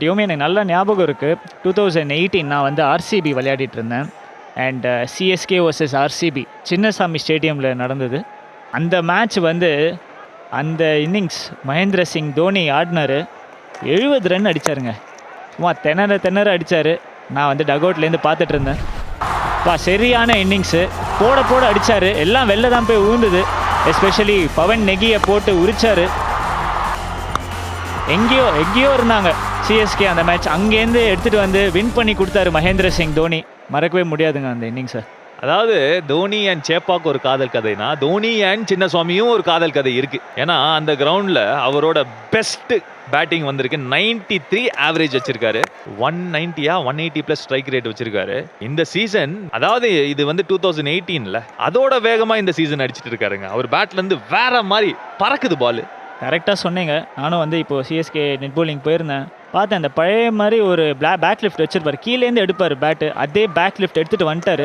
டியூமே எனக்கு நல்ல ஞாபகம் இருக்குது டூ தௌசண்ட் எயிட்டீன் நான் வந்து ஆர்சிபி விளையாடிட்டு இருந்தேன். And CSK versus RCB Chinnaswamy ஸ்டேடியமில் நடந்தது. அந்த மேட்ச் வந்து அந்த இன்னிங்ஸ் மகேந்திர சிங் தோனி ஆடினார். எழுபது ரன் அடிச்சாருங்க. சும்மா திணற திணற அடித்தார் நான் வந்து டகவுட்லேருந்து பார்த்துட்டு இருந்தேன். பா சரியான இன்னிங்ஸு போட போட அடித்தார் எல்லாம் வெளில தான் போய் விழுந்தது எஸ்பெஷலி பவன் நெகியை போட்டு உரிச்சாரு. எங்கேயோ எங்கேயோ இருந்தாங்க. சிஎஸ்கே அந்த மேட்ச் அங்கேருந்து எடுத்துகிட்டு வந்து வின் பண்ணி கொடுத்தாரு மகேந்திர சிங் தோனி. மறக்கவே முடியாதுங்க அந்த இன்னிங்ஸை அதாவது தோனி அண்ட் சேப்பாக்கு ஒரு காதல் கதைனா தோனி அண்ட் சின்னசுவாமியும் ஒரு காதல் கதை இருக்கு. ஏன்னா அந்த கிரவுண்டில் அவரோட பெஸ்ட் பேட்டிங் வந்திருக்கு. 93 த்ரீ ஆவரேஜ் வச்சிருக்காரு. One நைன்டியா one eighty plus strike rate வச்சிருக்காரு. இந்த சீசன் அதாவது இது வந்து டூ தௌசண்ட் எயிட்டீன்ல அதோட வேகமா இந்த சீசன் அடிச்சிட்டு இருக்காருங்க. அவர் பேட்ல இருந்து வேற மாதிரி பறக்குது பால் கரெக்டாக சொன்னீங்க. நானும் வந்து இப்போ சிஎஸ்கே நெட் போலிங் போயிருந்தேன். பார்த்தேன் அந்த பழைய மாதிரி ஒரு பிளா பேக் லிஃப்ட் வச்சிருப்பாரு. கீழேருந்து எடுப்பார் பேட்டு அதே பேக் லிஃப்ட் எடுத்துகிட்டு வந்துட்டார்.